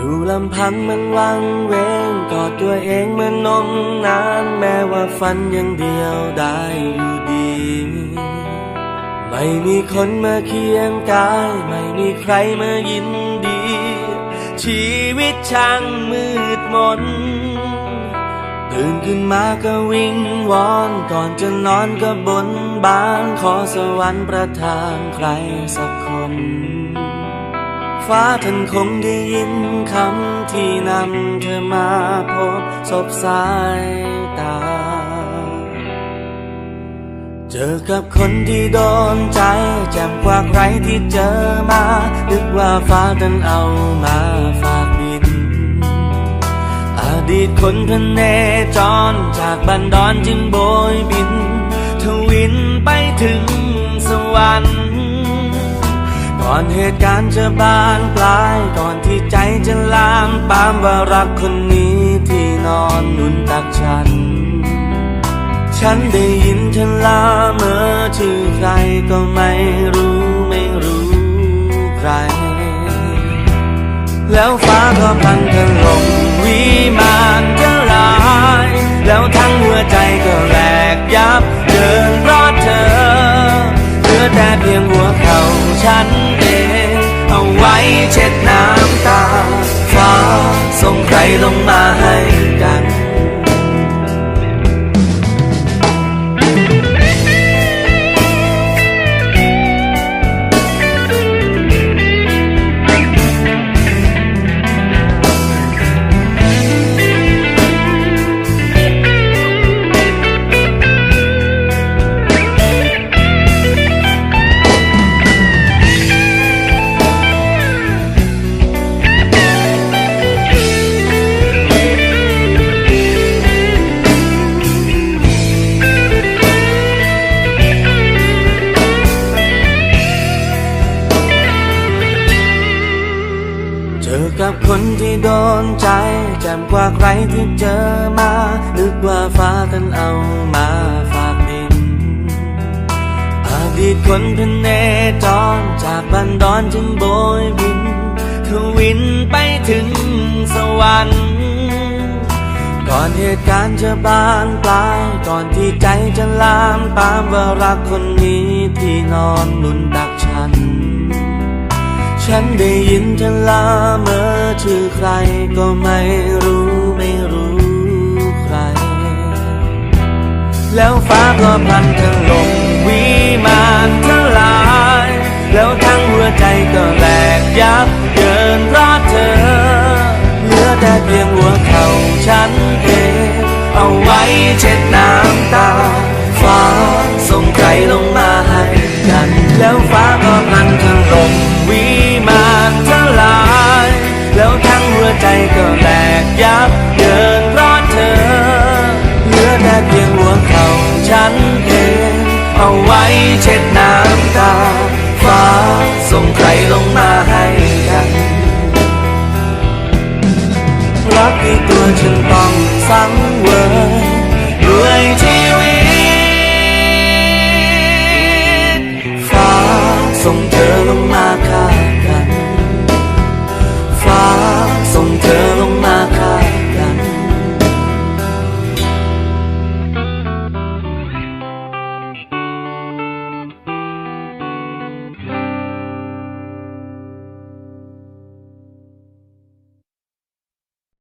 อยู่ลำพังมันวังเวงกอดตัวเองเหมันนมนานแม้ว่าฝันยังเดียวได้อยู่ดี ไม่มีคนมาเคียงกาย ไม่มีใครมายินดี ชีวิตช่างมืดมนตื่นขึ้นมาก็วิงวอนก่อนจะนอนก็บนบานขอสวรรค์ประทานใครสักคน ฟ้าท่านคงได้ยินคำที่นำเธอมาพบศพสายตา เจอกับคนที่โดนใจแจ่มกว่าใครที่เจอมา นึกว่าฟ้าท่านเอามาฝากดิน อดีตคนพเนจรจากบันดอนจึงโบยบิน ทวินไปถึงสวรรค์ ก่อนเหตุการณ์จะบานปลายก่อนที่ใจจะลามปามว่ารักคนนี้ที่นอนหนุนตักฉัน ฉันได้ยินเธอลาเมื่อชื่อใครก็ไม่รู้ไม่รู้ใคร แล้วฟ้าก็พังถล่มวิมานจะลาย แล้วทั้งหัวใจก็แหลกยับเดินราะเธอเหลือแต่เพียงหัวเข่าฉัน ส่งใกับคนที่โดนใจ แจ่มกว่าใครที่เจอมา นึกว่าฟ้าท่านเอามาฝากดิน อดีตคนพเนจรจากบันดอนจึงโบยบินทวินไปถึงสวรรค์ ก่อนเหตุการณ์จะบานปลาย ก่อนที่ใจจะลามปามว่ารักคนนี้ที่นอนหนุนตักฉัน ฉันได้ยินเธอลาเมื่อชื่อใครก็ไม่รู้ไม่รู้ใคร แล้วฟ้าก็พันถล่มวิมานทลาย แล้วทั้งหัวใจก็แหลกยับเกินราะเธอ เหลือแต่เพียงหัวเข่าฉันเอง เอาไว้เช็ดน้ำตา ก็แหลกยับเกินเพราะเธอเหลือแต่เพียงหัวเข่าฉันเอง เอาไว้เช็ดน้ำตา ฟ้าส่งใครลงมาให้กันรักที่ตัวฉันต้องสังเวยด้วยชีวิ